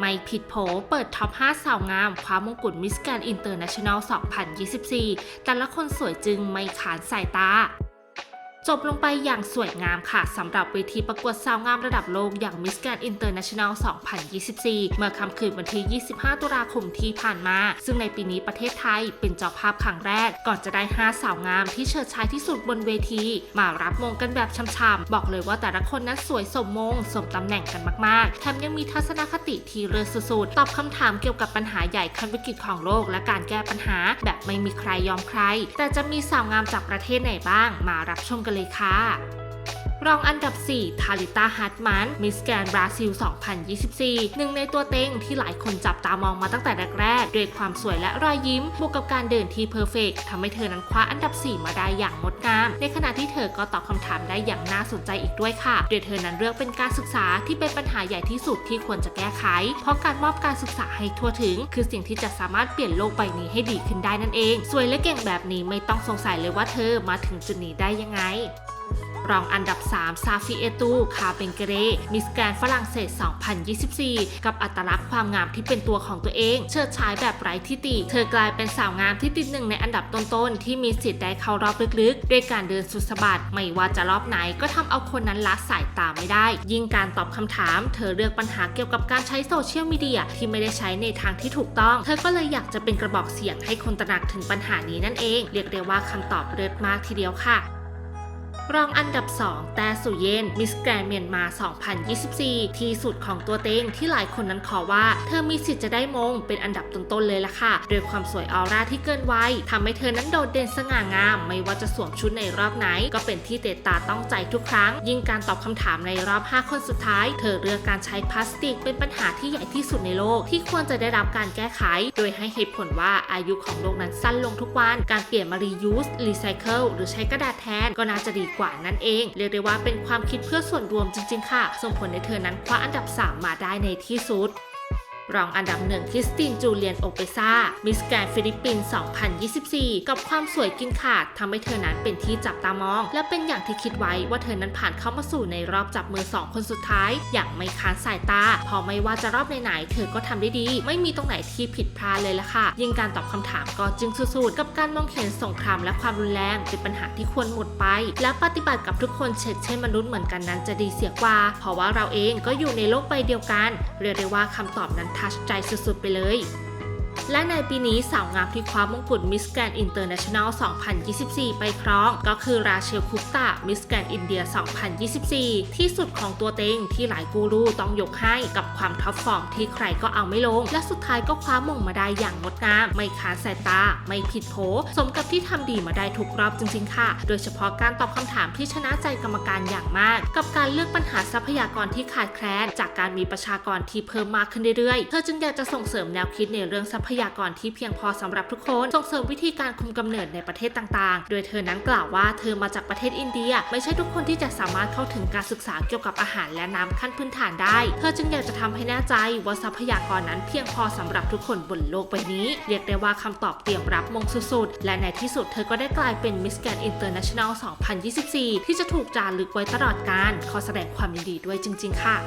ไม่ผิดโผเปิดท็อป 5 สาวงามคว้ามงกุฎมิสแกรนอินเตอร์เนชั่นแนล 2024 แต่ละคนสวยจึงไม่ขานสายตา จบลงไปอย่างสวยงามค่ะสำหรับเวทีประกวดสาวงามระดับโลกอย่าง Miss Grand International 2024 เมื่อค่ำคืนวันที่ 25 ตุลาคมที่ผ่านมา ซึ่งในปีนี้ประเทศไทยเป็นเจ้าภาพครั้งแรก ก่อนจะได้ 5 สาวงามที่เฉิดฉายที่สุดบนเวที มารับมงกันแบบช่ำๆ บอกเลยว่าแต่ละคนนั้นสวยสมมง สมตำแหน่งกันมากๆ แถมยังมีทัศนคติที่เลิศสุดๆ ตอบคำถามเกี่ยวกับปัญหาใหญ่ขั้นวิกฤตของโลก และการแก้ปัญหาแบบไม่มีใครยอมใคร แต่จะมีสาวงามจากประเทศไหนบ้าง มารับชมกันเลยค่ะ รองอันดับ 4 ทาริตาฮัตมัน มิสแกรนบราซิล 2024 หนึ่งในตัวเต็งที่หลายคนจับตามองมาตั้งแต่แรกๆ ด้วยความสวยและรอยยิ้ม บวกกับการเดินที่เพอร์เฟกทำให้เธอนั้นคว้าอันดับ 4 มาได้อย่างงดงาม ในขณะที่เธอก็ตอบคำถามได้อย่างน่าสนใจอีกด้วยค่ะ โดยเธอนั้นเลือกเป็นการศึกษาที่เป็นปัญหาใหญ่ที่สุดที่ควรจะแก้ไข เพราะการมอบการศึกษาให้ทั่วถึง คือสิ่งที่จะสามารถเปลี่ยนโลกใบนี้ให้ดีขึ้นได้นั่นเอง สวยและเก่งแบบนี้ไม่ต้องสงสัยเลยว่าเธอมาถึงจุดนี้ได้ยังไง รองอันดับ 3 ซาฟิเอตู คาเบงเกเร มิสแกรนฝรั่งเศส 2024 กับอัตลักษณ์ความงามที่เป็นตัวของตัวเอง เชิดฉายแบบไร้ที่ติ เธอกลายเป็นสาวงามที่ติดหนึ่งในอันดับต้นๆ ที่มีสิทธิ์ได้เข้ารอบลึกๆ ด้วยการเดินสุดสะบัดไม่ว่าจะรอบไหนก็ทำเอาคนนั้นละสายตาไม่ได้ ยิ่งการตอบคำถาม เธอเลือกปัญหาเกี่ยวกับการใช้โซเชียลมีเดียที่ไม่ได้ใช้ในทางที่ถูกต้อง เธอก็เลยอยากจะเป็นกระบอกเสียงให้คนตระหนักถึงปัญหานี้นั่นเอง เรียกได้ว่าคำตอบเลิศมากทีเดียวค่ะ รองอันดับ 2 แต่สุเยนมิสแกรนเมียนมา 2024 ที่สุดของตัวเต็งที่หลายคนนั้นขอว่า เธอมีสิทธิ์จะได้มงเป็นอันดับต้นๆเลยล่ะค่ะ โดยความสวยออร่าที่เกินวัยทำให้เธอนั้นโดดเด่นสง่างาม ไม่ว่าจะสวมชุดในรอบไหน ก็เป็นที่เตะตาต้องใจทุกครั้ง ยิ่งการตอบคำถามในรอบ 5 คนสุดท้าย เธอเลือกการใช้พลาสติก เป็นปัญหาที่ใหญ่ที่สุดในโลก ที่ควรจะได้รับการแก้ไข โดยให้เหตุผลว่าอายุของโลกนั้นสั้นลงทุกวัน การเปลี่ยนมา reuse recycle หรือใช้กระดาษแทนก็น่าจะดีกว่านั่นเอง เรียกได้ว่าเป็นความคิดเพื่อส่วนรวมจริง ๆ ค่ะ ส่งผลให้เธอนั้นคว้าอันดับ 3 มาได้ในที่สุด รองอันดับหนึ่งคริสตินจูเลียนโอเปซ่ามิสแกรนฟิลิปปินส์2024 กับความสวยกินขาดทำให้เธอนั้นเป็นที่จับตามอง และเป็นอย่างที่คิดไว้ว่าเธอนั้นผ่านเข้ามาสู่ในรอบจับมือ 2 คนสุดท้าย อย่างไม่ค้านสายตา พอไม่ว่าจะรอบไหนๆเธอก็ทำได้ดี ไม่มีตรงไหนที่ผิดพลาดเลยละค่ะ ยิ่งการตอบคำถามก็จึงสุดๆ กับการมองเห็นสงครามและความรุนแรงเป็นปัญหาที่ควรหมดไป และปฏิบัติกับทุกคนเช่นเช่นมนุษย์เหมือนกันนั้นจะดีเสียกว่า เพราะว่าเราเองก็อยู่ในโลกใบเดียวกัน เรียกได้ว่าคำตอบนั้นทัชใจสุดๆไปเลย และในปีนี้สาวงามที่คว้ามงกุฎมิสแกรนอินเตอร์เนชั่นแนล 2024 ไปครอง ก็คือราเชลคุปตามิสแกรนอินเดีย 2024 ที่สุดของตัวเต็งที่หลายกูรูต้องยกให้กับความท็อปฟอร์มที่ใครก็เอาไม่ลง และสุดท้ายก็คว้ามงมาได้อย่างงดงาม ไม่ค้านสายตา ไม่ผิดโผสมกับที่ทำดีมาได้ทุกรอบจริง ๆ ค่ะ โดยเฉพาะการตอบคำถามที่ชนะใจกรรมการอย่างมาก กับการเลือกปัญหาทรัพยากรที่ขาดแคลน จากการมีประชากรที่เพิ่มมากขึ้นเรื่อยๆ เธอจึงอยากจะส่งเสริมแนวคิดในเรื่องทรัพยยากรที่เพียงพอสำหรับทุกคน ส่งเสริมวิธีการคุมกำเนิดในประเทศต่างๆ โดยเธอนั้นกล่าวว่าเธอมาจากประเทศอินเดีย ไม่ใช่ทุกคนที่จะสามารถเข้าถึงการศึกษาเกี่ยวกับอาหารและน้ำขั้นพื้นฐานได้ เธอจึงอยากจะทำให้แน่ใจว่าทรัพยากรนั้นเพียงพอสำหรับทุกคนบนโลกใบนี้ เรียกได้ว่าคำตอบเตรียมรับมงสุดๆ และในที่สุดเธอก็ได้กลายเป็นมิสแกรนอินเตอร์เนชั่นแนล2024 ที่จะถูกจารึกไว้ตลอดกาลขอแสดงความยินดีด้วยจริง ๆ ค่ะ